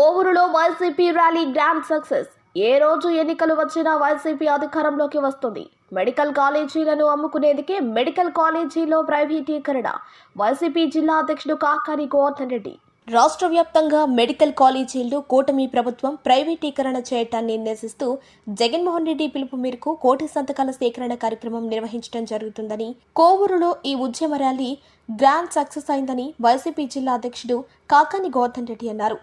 కోవూరులో YCP rally grand success. ఏ రోజు ఎన్నికలు వచ్చినా వైసీపీ అధికారంలోకి వస్తుంది. మెడికల్ కాలేజీలను అమ్ముకునేందుకే మెడికల్ కాలేజీలో ప్రైవేటీకరణ. వైసీపీ జిల్లా అధ్యక్షుడు కాకాని గోవర్ధన్ రెడ్డి. రాష్ట్ర వ్యాప్తంగా మెడికల్ కాలేజీలు కూటమి ప్రభుత్వం ప్రైవేటీకరణ చేయటాన్ని నిర్దేశిస్తూ జగన్మోహన్ రెడ్డి పిలుపు మేరకు కోటి సంతకాల సేకరణ కార్యక్రమం నిర్వహించడం జరుగుతుందని కోవూరులో ఈ ఉద్యమ ర్యాలీ గ్రాండ్ సక్సెస్ అయిందని వైసీపీ జిల్లా అధ్యక్షుడు కాకాని గోవర్ధన్ రెడ్డి అన్నారు.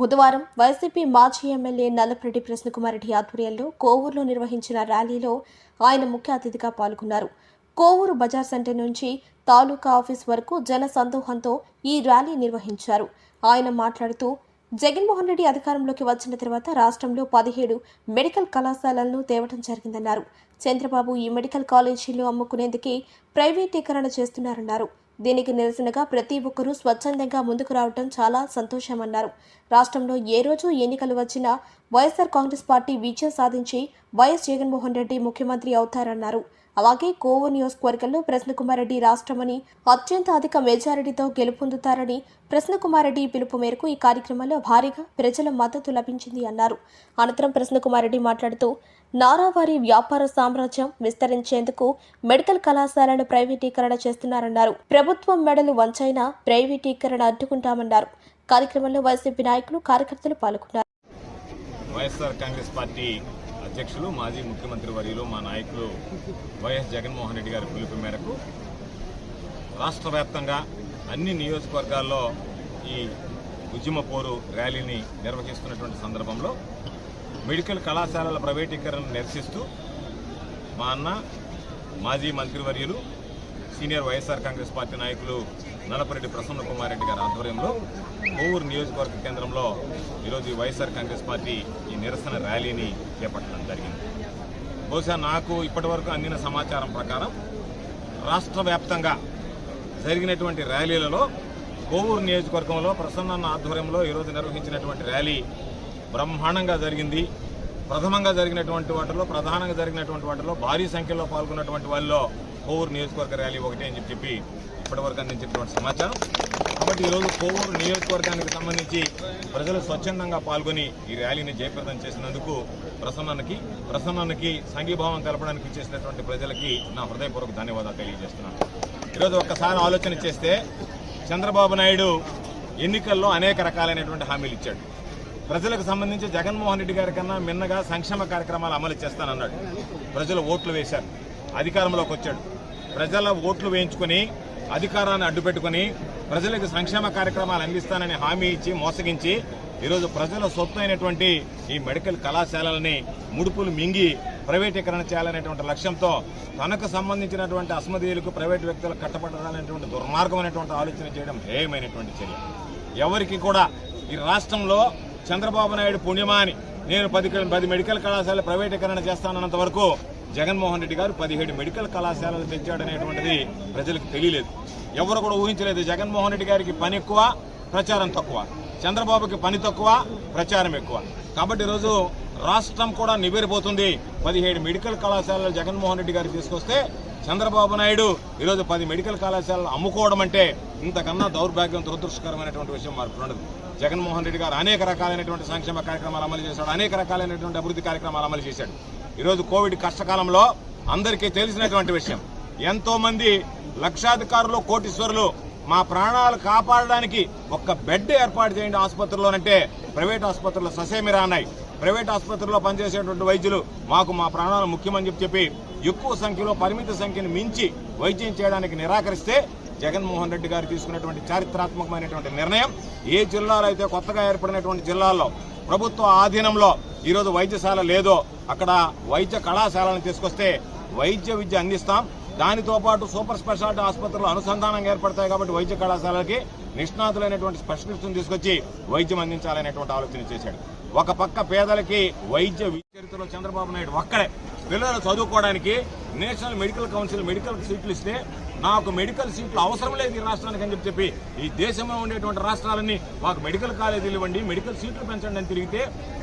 బుధవారం వైసీపీ మాజీ ఎమ్మెల్యే నల్లపరెడ్డి ప్రశ్నకుమారెడ్డి ఆధ్వర్యంలో కోవూరులో నిర్వహించిన ర్యాలీలో ఆయన ముఖ్య అతిథిగా పాల్గొన్నారు. కోవూరు బజార్ సెంటర్ నుంచి తాలూకా ఆఫీస్ వరకు జన సందోహంతో ఈ ర్యాలీ నిర్వహించారు. ఆయన మాట్లాడుతూ జగన్మోహన్ రెడ్డి అధికారంలోకి వచ్చిన తర్వాత రాష్ట్రంలో పదిహేడు మెడికల్ కళాశాలలను తేవడం జరిగిందన్నారు. చంద్రబాబు ఈ మెడికల్ కాలేజీలు అమ్ముకునేందుకే ప్రైవేటీకరణ చేస్తున్నారన్నారు. దీనికి నిరసనగా ప్రతి ఒక్కరూ స్వచ్ఛందంగా ముందుకు రావడం చాలా సంతోషమన్నారు. రాష్ట్రంలో ఏ రోజు ఎన్నికలు వచ్చినా వైఎస్ఆర్ కాంగ్రెస్ పార్టీ విజయం సాధించి వైఎస్ జగన్మోహన్ రెడ్డి ముఖ్యమంత్రి అవుతారన్నారు. అలాగే కోవో నియోజకవర్గంలో ప్రసన్నకుమారెడ్డి రాష్ట్రమని అత్యంత అధిక మెజారిటీతో గెలుపొందుతారని ప్రశ్నకుమారెడ్డి పిలుపు మేరకు ఈ కార్యక్రమంలో భారీగా ప్రజల మద్దతు లభించింది అన్నారు. అనంతరం ప్రశ్నకుమార్ రెడ్డి మాట్లాడుతూ నారావారి వ్యాపార సామ్రాజ్యం విస్తరించేందుకు మెడికల్ కళాశాలను ప్రైవేటీకరణ చేస్తున్నారన్నారు. ప్రభుత్వం మెడలు వంచైనా ప్రైవేటీకరణ అడ్డుకుంటామన్నారు. కార్యక్రమంలో వైసీపీ నాయకులు కార్యకర్తలు పాల్గొన్నారు. వైఎస్ఆర్ కాంగ్రెస్ పార్టీ అధ్యక్షులు మాజీ ముఖ్యమంత్రి వర్యులు మా నాయకులు వైఎస్ జగన్మోహన్ రెడ్డి గారి పిలుపు మేరకు రాష్ట్ర వ్యాప్తంగా అన్ని నియోజకవర్గాల్లో ఈ ఉద్యమ పోరు ర్యాలీని నిర్వహిస్తున్నటువంటి సందర్భంలో మెడికల్ కళాశాలల ప్రైవేటీకరణను నిరసిస్తూ మా అన్న మాజీ మంత్రివర్యులు సీనియర్ వైఎస్ఆర్ కాంగ్రెస్ పార్టీ నాయకులు నలపరెడ్డి ప్రసన్న కుమార్ రెడ్డి గారి ఆధ్వర్యంలో కోవూరు నియోజకవర్గ కేంద్రంలో ఈరోజు ఈ వైఎస్ఆర్ కాంగ్రెస్ పార్టీ ఈ నిరసన ర్యాలీని చేపట్టడం జరిగింది. బహుశా నాకు ఇప్పటివరకు అందిన సమాచారం ప్రకారం రాష్ట్ర వ్యాప్తంగా జరిగినటువంటి ర్యాలీలలో కోవూరు నియోజకవర్గంలో ప్రసన్న ఆధ్వర్యంలో ఈరోజు నిర్వహించినటువంటి ర్యాలీ బ్రహ్మాండంగా జరిగింది. ప్రథమంగా జరిగినటువంటి వాటిలో ప్రధానంగా జరిగినటువంటి వాటిలో భారీ సంఖ్యలో పాల్గొన్నటువంటి వాళ్ళలో కోవూరు నియోజకవర్గ ర్యాలీ ఒకటే అని చెప్పి ఇప్పటివరకు అందించినటువంటి సమాచారం. కాబట్టి ఈరోజు కోవూరు నియోజకవర్గానికి సంబంధించి ప్రజలు స్వచ్ఛందంగా పాల్గొని ఈ ర్యాలీని జయప్రదం చేసినందుకు ప్రసన్నకి ప్రసన్నకి సంఘీభావం తెలపడానికి చేసినటువంటి ప్రజలకి నా హృదయపూర్వక ధన్యవాదాలు తెలియజేస్తున్నాను. ఈరోజు ఒక్కసారి ఆలోచన చేస్తే చంద్రబాబు నాయుడు ఎన్నికల్లో అనేక రకాలైనటువంటి హామీలు ఇచ్చాడు. ప్రజలకు సంబంధించి జగన్మోహన్ రెడ్డి గారి కన్నా మిన్నగా సంక్షేమ కార్యక్రమాలు అమలు చేస్తానన్నాడు. ప్రజలు ఓట్లు వేశారు. అధికారంలోకి వచ్చాడు. ప్రజల ఓట్లు వేయించుకొని అధికారాన్ని అడ్డుపెట్టుకుని ప్రజలకు సంక్షేమ కార్యక్రమాలు అందిస్తానని హామీ ఇచ్చి మోసగించి ఈరోజు ప్రజల సొత్తు అయినటువంటి ఈ మెడికల్ కళాశాలలని ముడుపులు మింగి ప్రైవేటీకరణ చేయాలనేటువంటి లక్ష్యంతో తనకు సంబంధించినటువంటి అస్మదీయులకు ప్రైవేటు వ్యక్తులకు కట్టబడాలనేటువంటి దుర్మార్గమైనటువంటి ఆలోచన చేయడం హేయమైనటువంటి చర్య. ఎవరికి కూడా ఈ రాష్ట్రంలో చంద్రబాబు నాయుడు పుణ్యమా అని నేను పది పది మెడికల్ కళాశాల ప్రైవేటీకరణ చేస్తానన్నంత వరకు జగన్మోహన్ రెడ్డి గారు పదిహేడు మెడికల్ కళాశాలలు తెచ్చాడనేటువంటిది ప్రజలకు తెలియలేదు. ఎవరు కూడా ఊహించలేదు జగన్మోహన్ రెడ్డి గారికి పని ఎక్కువ ప్రచారం తక్కువ. చంద్రబాబుకి పని తక్కువ ప్రచారం ఎక్కువ. కాబట్టి ఈరోజు రాష్ట్రం కూడా నివేరిపోతుంది పదిహేడు మెడికల్ కళాశాలలు జగన్మోహన్ రెడ్డి గారు తీసుకొస్తే చంద్రబాబు నాయుడు ఈరోజు పది మెడికల్ కళాశాలలు అమ్ముకోవడం అంటే ఇంతకన్నా దౌర్భాగ్యం దురదృష్టకరమైనటువంటి విషయం మార్పు ఉండదు. జగన్మోహన్ రెడ్డి గారు అనేక రకాలైనటువంటి సంక్షేమ కార్యక్రమాలు అమలు చేశాడు అనేక రకాలైనటువంటి అభివృద్ధి కార్యక్రమాలు అమలు చేశాడు. ఈరోజు కోవిడ్ కష్టకాలంలో అందరికీ తెలిసినటువంటి విషయం. ఎంతో మంది లక్షాధికారులు కోటీశ్వరులు మా ప్రాణాలు కాపాడడానికి ఒక్క బెడ్ ఏర్పాటు చేయండి ఆసుపత్రిలోనంటే ప్రైవేట్ ఆసుపత్రులు ససేమిరా అన్నాయి. ప్రైవేట్ ఆసుపత్రిలో పనిచేసేటువంటి వైద్యులు మాకు మా ప్రాణాలు ముఖ్యమని చెప్పి చెప్పి ఎక్కువ సంఖ్యలో పరిమిత సంఖ్యను మించి వైద్యం చేయడానికి నిరాకరిస్తే జగన్మోహన్ రెడ్డి గారు తీసుకున్నటువంటి చారిత్రాత్మకమైనటువంటి నిర్ణయం. ఏ జిల్లాలో అయితే కొత్తగా ఏర్పడినటువంటి జిల్లాల్లో ప్రభుత్వ ఆధీనంలో ఈరోజు వైద్యశాల లేదో అక్కడ వైద్య కళాశాలను తీసుకొస్తే వైద్య విద్య అందిస్తాం. దానితో పాటు సూపర్ స్పెషాలిటీ ఆసుపత్రులు అనుసంధానంగా ఏర్పడతాయి కాబట్టి వైద్య కళాశాలకి నిష్ణాతులైనటువంటి స్పెషలిస్టులను తీసుకొచ్చి వైద్యం అందించాలనేటువంటి ఆలోచన చేశాడు. ఒక పక్క పేదలకి వైద్య చరిత్రలో చంద్రబాబు నాయుడు ఒక్కడే. పిల్లలు చదువుకోవడానికి నేషనల్ మెడికల్ కౌన్సిల్ మెడికల్ సీట్లు ఇస్తే నాకు మెడికల్ సీట్లు అవసరం లేదు ఈ రాష్ట్రానికి అని చెప్పి ఈ దేశంలో ఉండేటువంటి రాష్ట్రాలన్నీ మాకు మెడికల్ కాలేజీలు ఇవ్వండి మెడికల్ సీట్లు పెంచండి అని తిరిగితే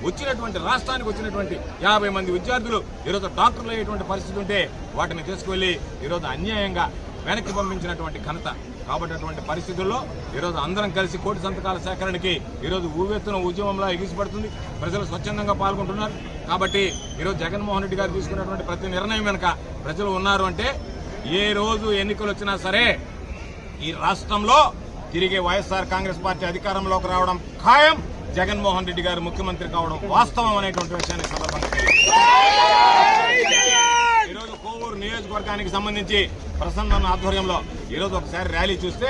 వచ్చినటువంటి రాష్ట్రానికి వచ్చినటువంటి యాభై మంది విద్యార్థులు ఈరోజు డాక్టర్లు అయ్యేటువంటి పరిస్థితి ఉంటే వాటిని తీసుకువెళ్ళి ఈరోజు అన్యాయంగా వెనక్కి పంపించినటువంటి ఘనత. కాబట్టి అటువంటి పరిస్థితుల్లో ఈరోజు అందరం కలిసి కోటి సంతకాల సేకరణకి ఈరోజు ఊవెత్తున ఉద్యమంలో ఎగిసిపడుతుంది. ప్రజలు స్వచ్ఛందంగా పాల్గొంటున్నారు. కాబట్టి ఈరోజు జగన్మోహన్ రెడ్డి గారు తీసుకున్నటువంటి ప్రతి నిర్ణయం వెనుక ప్రజలు ఉన్నారు అంటే ఏ రోజు ఎన్నికలు వచ్చినా సరే ఈ రాష్ట్రంలో తిరిగి వైఎస్ఆర్ కాంగ్రెస్ పార్టీ అధికారంలోకి రావడం ఖాయం. జగన్మోహన్ రెడ్డి గారు ముఖ్యమంత్రి కావడం వాస్తవం అనేటువంటి విషయాన్ని ఈ సందర్భంగా. ఈరోజు కోవూరు నియోజకవర్గానికి సంబంధించి ప్రసన్న ఆధ్వర్యంలో ఈరోజు ఒకసారి ర్యాలీ చూస్తే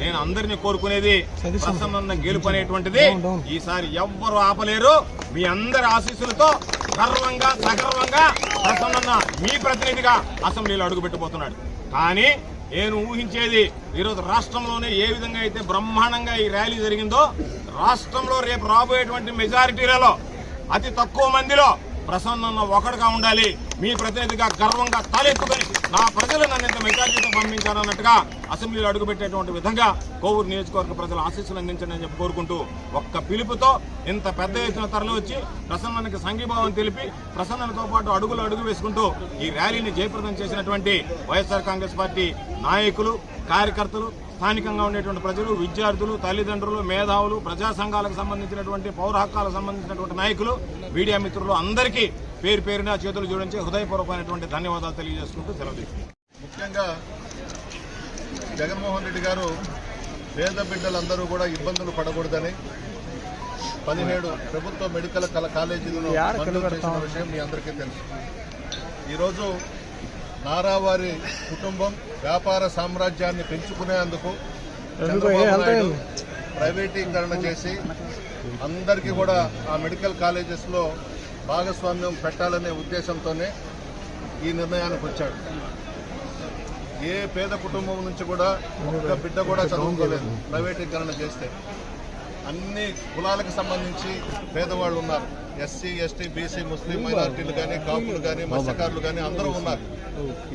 నేను అందరినీ కోరుకునేది ప్రసన్న గెలుపు అనేటువంటిది. ఈసారి ఎవ్వరు ఆపలేరు. మీ అందరి ఆశీస్సులతో గర్వంగా సగర్వంగా ప్రసన్న మీ ప్రతినిధిగా అసెంబ్లీలో అడుగుపెట్టబోతున్నాడు కానీ నేను ఊహించేది ఈరోజు రాష్ట్రంలోనే ఏ విధంగా అయితే బ్రహ్మాండంగా ఈ ర్యాలీ జరిగిందో రాష్ట్రంలో రేపు రాబోయేటువంటి మెజారిటీలలో అతి తక్కువ మందిలో ప్రసన్న ఒకడుగా ఉండాలి. మీ ప్రతినిధిగా గర్వంగా తలెత్తుకొని నా ప్రజలు నన్ను ఇంత మెజార్టీతో పంపించారన్నట్టుగా అసెంబ్లీలో అడుగుపెట్టేటువంటి విధంగా కోవూరు నియోజకవర్గ ప్రజలు ఆశీస్సులు అందించండి అని చెప్పి కోరుకుంటూ ఒక్క పిలుపుతో ఇంత పెద్ద ఎత్తున తరలి వచ్చి ప్రసన్నకి సంఘీభావం తెలిపి ప్రసన్నతో పాటు అడుగులు అడుగు వేసుకుంటూ ఈ ర్యాలీని జయప్రదం చేసినటువంటి వైఎస్ఆర్ కాంగ్రెస్ పార్టీ నాయకులు కార్యకర్తలు స్థానికంగా ఉండేటువంటి ప్రజలు విద్యార్థులు తల్లిదండ్రులు మేధావులు ప్రజా సంఘాలకు సంబంధించినటువంటి పౌర హక్కాలకు సంబంధించినటువంటి నాయకులు మీడియా మిత్రులు అందరికీ పేరు పేరున చేతులు జోడించి హృదయపూర్వకమైనటువంటి ధన్యవాదాలు తెలియజేసుకుంటూ సెలవు ముఖ్యంగా జగన్మోహన్ రెడ్డి గారు పేద బిడ్డలందరూ కూడా ఇబ్బందులు పడకూడదని పదిహేడు ప్రభుత్వ మెడికల్ కళ కాలేజీలను చేసిన విషయం మీ అందరికీ తెలుసు. ఈరోజు నారావారి కుటుంబం వ్యాపార సామ్రాజ్యాన్ని పెంచుకునేందుకు ప్రైవేటీకరణ చేసి అందరికీ కూడా ఆ మెడికల్ కాలేజెస్లో భాగస్వామ్యం పెట్టాలనే ఉద్దేశంతోనే ఈ నిర్ణయానికి వచ్చాడు. ఏ పేద కుటుంబం నుంచి కూడా ఒక్క బిడ్డ కూడా చదువుకోలేదు ప్రైవేటీకరణ చేస్తే. అన్ని కులాలకు సంబంధించి పేదవాళ్ళు ఉన్నారు. ఎస్సీ ఎస్టీ బీసీ ముస్లిం మైనార్టీలు కానీ కాపులు కానీ మత్స్యకారులు కానీ అందరూ ఉన్నారు.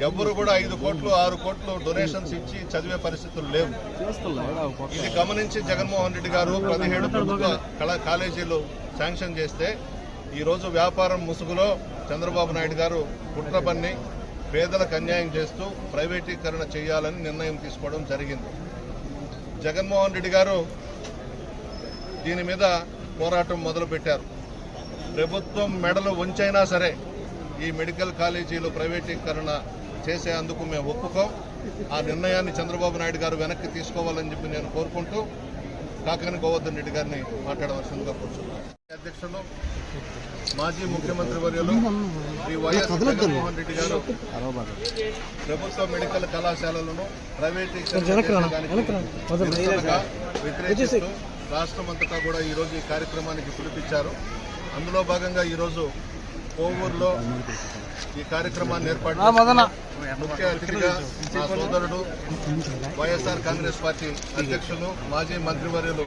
ఎవరు కూడా ఐదు కోట్లు ఆరు కోట్లు డొనేషన్స్ ఇచ్చి చదివే పరిస్థితులు లేవు. ఇది గమనించి జగన్మోహన్ రెడ్డి గారు పదిహేడు ప్రభుత్వ కళా కాలేజీలు శాంక్షన్ చేస్తే ఈరోజు వ్యాపారం ముసుగులో చంద్రబాబు నాయుడు గారు కుట్రపన్ని పేదలకు అన్యాయం చేస్తూ ప్రైవేటీకరణ చేయాలని నిర్ణయం తీసుకోవడం జరిగింది. జగన్మోహన్ రెడ్డి గారు దీని మీద పోరాటం మొదలుపెట్టారు. ప్రభుత్వం మెడలు ఉంచైనా సరే ఈ మెడికల్ కాలేజీలు ప్రైవేటీకరణ చేసేందుకు మేము ఒప్పుకోం. ఆ నిర్ణయాన్ని చంద్రబాబు నాయుడు గారు వెనక్కి తీసుకోవాలని చెప్పి నేను కోరుకుంటూ కాకాని గోవర్ధన్ రెడ్డి గారిని మాట్లాడవలసిందిగా కూర్చున్నాను. అధ్యక్షులు మాజీ ముఖ్యమంత్రి వర్యులు శ్రీ వైఎస్ జగన్మోహన్ రెడ్డి గారు ప్రభుత్వ మెడికల్ కళాశాలలను ప్రైవేటీకరణ వ్యతిరేకిస్తూ రాష్ట్రం అంతటా కూడా ఈ రోజు ఈ కార్యక్రమానికి పిలిపించారు అందులో భాగంగా ఈ రోజు కోవూరులో ఈ కార్యక్రమాన్ని ఏర్పాటు. ముఖ్య అతిథిగా మా సోదరుడు వైఎస్ఆర్ కాంగ్రెస్ పార్టీ అధ్యక్షులు మాజీ మంత్రివర్యులు